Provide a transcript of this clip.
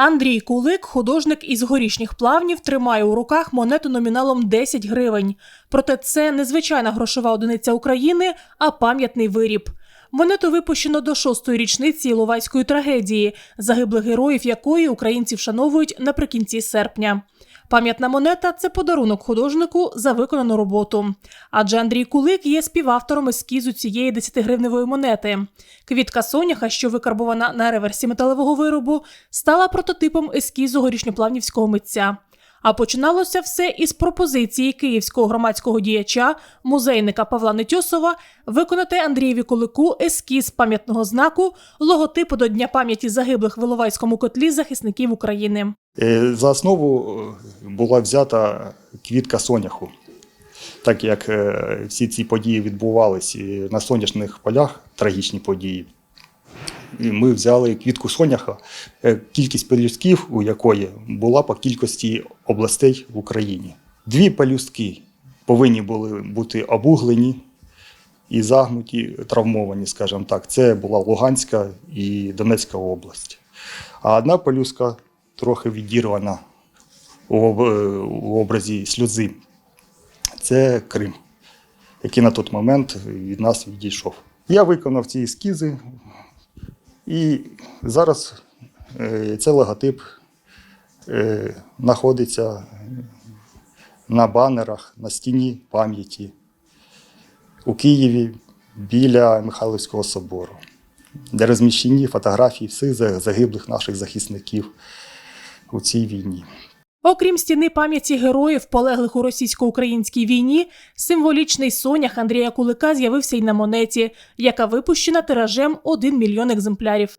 Андрій Кулик, художник із горішніх плавнів, тримає у руках монету номіналом 10 гривень. Проте це не звичайна грошова одиниця України, а пам'ятний виріб. Монету випущено до шостої річниці Іловайської трагедії, загиблих героїв якої українці вшановують наприкінці серпня. Пам'ятна монета це подарунок художнику за виконану роботу. Адже Андрій Кулик є співавтором ескізу цієї 10-гривневої монети. Квітка соняха, що викарбована на реверсі металевого виробу, стала прототипом ескізу горішньоплавнівського митця. А починалося все із пропозиції київського громадського діяча, музейника Павла Нетьосова, виконати Андрієві Кулику ескіз пам'ятного знаку, логотипу до Дня пам'яті загиблих в Іловайському котлі захисників України. Е, За основу е, була взята квітка соняху. Так як е, всі ці події відбувалися на сонячних полях, трагічні події, ми взяли квітку соняха, е, кількість пелюстків, у якої була по кількості областей в Україні. Дві пелюстки повинні були бути обуглені і загнуті, травмовані, скажімо так. Це була Луганська і Донецька область. А одна пелюстка трохи відірвана е, у образі сльози. Це Крим, який на той момент від нас відійшов. Я виконав ці ескізи, і зараз е, цей логотип е, знаходиться на банерах, на стіні пам'яті у Києві біля Михайлівського собору, де розміщені фотографії всіх загиблих наших захисників у цій війні. Окрім стіни пам'яті героїв, полеглих у російсько-українській війні, символічний сонях Андрія Кулика з'явився й на монеті, яка випущена тиражем 1 мільйон екземплярів.